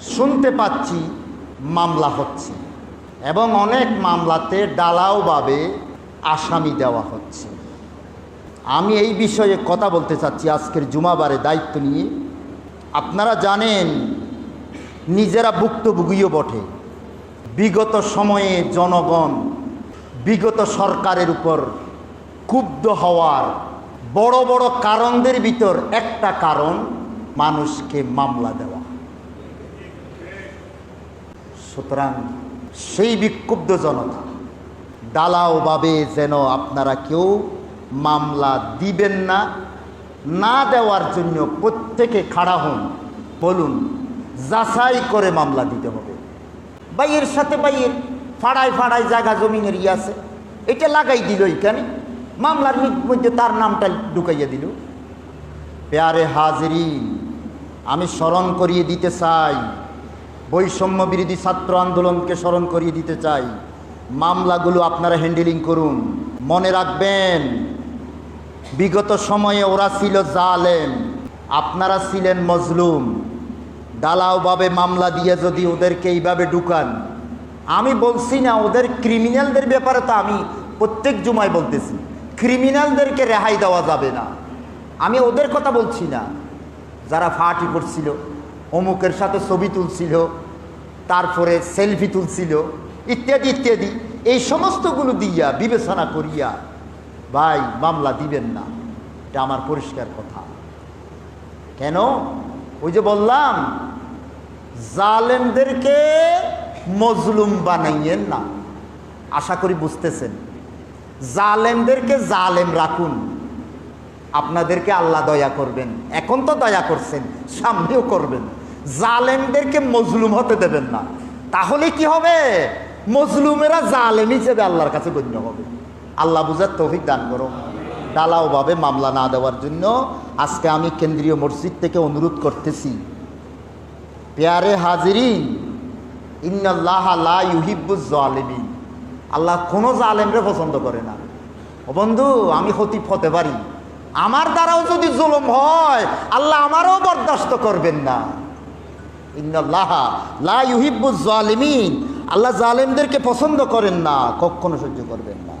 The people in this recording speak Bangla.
শুনতে পাচ্ছি মামলা হচ্ছে এবং অনেক মামলাতে ডালাওভাবে আসামি দেওয়া হচ্ছে। আমি এই বিষয়ে কথা বলতে চাচ্ছি আজকের জুমাবারে দায়িত্ব নিয়ে। আপনারা জানেন, নিজেরা ভুক্তভোগীও বটে। বিগত সময়ে জনগণ, বিগত সরকারের উপর ক্ষুব্ধ হওয়ার বড় বড় কারণদের ভিতর একটা কারণ, মানুষকে মামলা দেওয়া। সুতরাং সেই বিক্ষুব্ধ জনতা ডালাওভাবে যেন আপনারা কেউ মামলা দিবেন না না দেওয়ার জন্য প্রত্যেকে খাড়া হন, বলুন, যাচাই করে মামলা দিতে হবে। বাইয়ের সাথে বাইয়ের ফাড়ায় ফাড়ায় জায়গা জমিনের ইয়ে আছে, এটা লাগাই দিল এখানে। মামলার মধ্যে তার নামটা ঢুকাইয়া দিল। পেয়ারে হাজরিন, আমি স্মরণ করিয়ে দিতে চাই বৈষম্য বিরোধী ছাত্র আন্দোলনকে স্মরণ করিয়ে দিতে চাই। মামলাগুলো আপনারা হ্যান্ডেলিং করুন। মনে রাখবেন, বিগত সময়ে ওরা ছিল জালেম, আপনারা ছিলেন মজলুম। দালাওভাবে মামলা দিয়ে যদি ওদেরকে এইভাবে ঢুকান। আমি বলছি না, ওদের ক্রিমিনালদের ব্যাপারে তো আমি প্রত্যেক জুমায় বলতেছি। ক্রিমিনালদেরকে রেহাই দেওয়া যাবে না। আমি ওদের কথা বলছি না। যারা ফাটি করছিল অমুকের সাথে ছবি তুলছিল, তারপরে সেলফি তুলছিল, ইত্যাদি ইত্যাদি। এই সমস্তগুলো দিয়া বিবেচনা করিয়া, ভাই, মামলা দিবেন না। এটা আমার পরিষ্কার কথা। কেন? ওই যে বললাম, জালেমদেরকে মজলুম বানাইয়েন না। আশা করি বুঝতেছেন। জালেমদেরকে জালেম রাখুন। আপনাদেরকে আল্লাহ দয়া করবেন। এখন তো দয়া করছেন, সামনেও করবেন। জালেমদেরকে মজলুম হতে দেবেন না। তাহলে কি হবে? মজলুমেরা জালেম হিসেবে আল্লাহর কাছে গণ্য হবে। আল্লাহ বুঝার তৌফিক দান করো। ডালাওভাবে মামলা না দেওয়ার জন্য আজকে আমি কেন্দ্রীয় মসজিদ থেকে অনুরোধ করতেছি। পেয়ারে হাজিরিন ইউহিব্বুজ জালিমিন। আল্লাহ কোনো জালেমরে পছন্দ করে না। বন্ধু, আমি হতিফ হতে পারি। আমার দ্বারাও যদি জুলুম হয়, আল্লাহ আমারও বরদাস্ত করবেন না। ইন্নাল্লাহ লা ইউহিব্বুজ জালিমিন। আল্লাহ জালেমদেরকে পছন্দ করেন না কখনো সহ্য করবেন না।